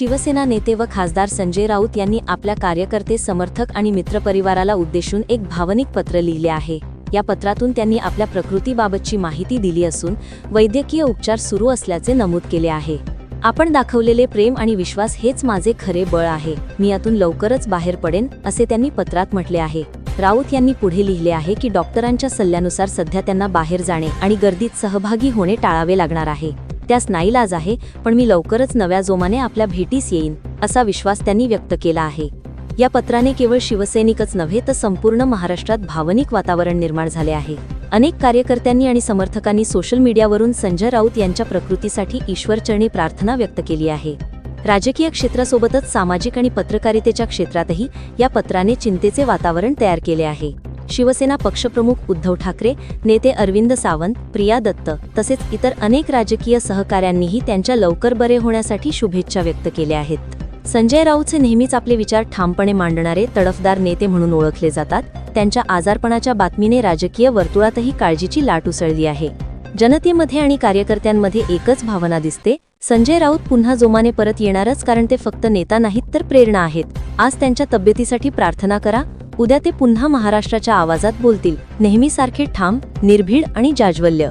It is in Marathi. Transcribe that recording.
शिवसेना नेते व खासदार संजय राऊत यांनी आपल्या कार्यकर्ते समर्थक आणि मित्रपरिवाराला उद्देशून एक भावनिक पत्र लिहिले आहे. या पत्रातून त्यांनी आपल्या प्रकृतीबाबतची माहिती दिली असून वैद्यकीय उपचार सुरू असल्याचे नमूद केले आहे. आपण दाखवलेले प्रेम आणि विश्वास हेच माझे खरे बळ आहे. मी यातून लवकरच बाहेर पडेन असे त्यांनी पत्रात म्हटले आहे. राऊत यांनी पुढे लिहिले आहे की डॉक्टरांच्या सल्ल्यानुसार सध्या त्यांना बाहेर जाणे आणि गर्दीत सहभागी होणे टाळावे लागणार आहे. त्यास नाईलाज आहे पण मी लवकरच नव्या जोमाने आपल्या भेटीस येईन असा विश्वास त्यांनी व्यक्त केला आहे. या पत्राने केवळ शिवसैनिकच नव्हे तर संपूर्ण महाराष्ट्रात भावनिक वातावरण निर्माण झाले आहे. अनेक कार्यकर्त्यांनी आणि समर्थकांनी सोशल मीडियावरून संजय राऊत यांच्या प्रकृतीसाठी ईश्वरचरणी प्रार्थना व्यक्त केली आहे. राजकीय क्षेत्रासोबतच सामाजिक आणि पत्रकारितेच्या क्षेत्रातही या पत्राने चिंतेचे वातावरण तयार केले आहे. शिवसेना पक्षप्रमुख उद्धव ठाकरे नेते अरविंद सावंत प्रिया दत्त तसेच इतर अनेक राजकीय सहकाऱ्यांनीही त्यांच्या लवकर बरे होण्यासाठी शुभेच्छा व्यक्त केल्या आहेत. संजय राऊतचे नेहमीच आपले विचार ठामपणे मांडणारे तडफदार नेते म्हणून ओळखले जातात. त्यांच्या आजारपणाच्या बातमीने राजकीय वर्तुळातही काळजीची लाट उसळली आहे. जनतेमध्ये आणि कार्यकर्त्यांमध्ये एकच भावना दिसते. संजय राऊत पुन्हा जोमाने परत येणारच कारण ते फक्त नेता नाहीत तर प्रेरणा आहेत. आज त्यांच्या तब्येतीसाठी प्रार्थना करा. उद्या ते पुन्हा महाराष्ट्राच्या आवाजात बोलतील. नेहमीसारखे ठाम निर्भीड आणि जाज्वल्य.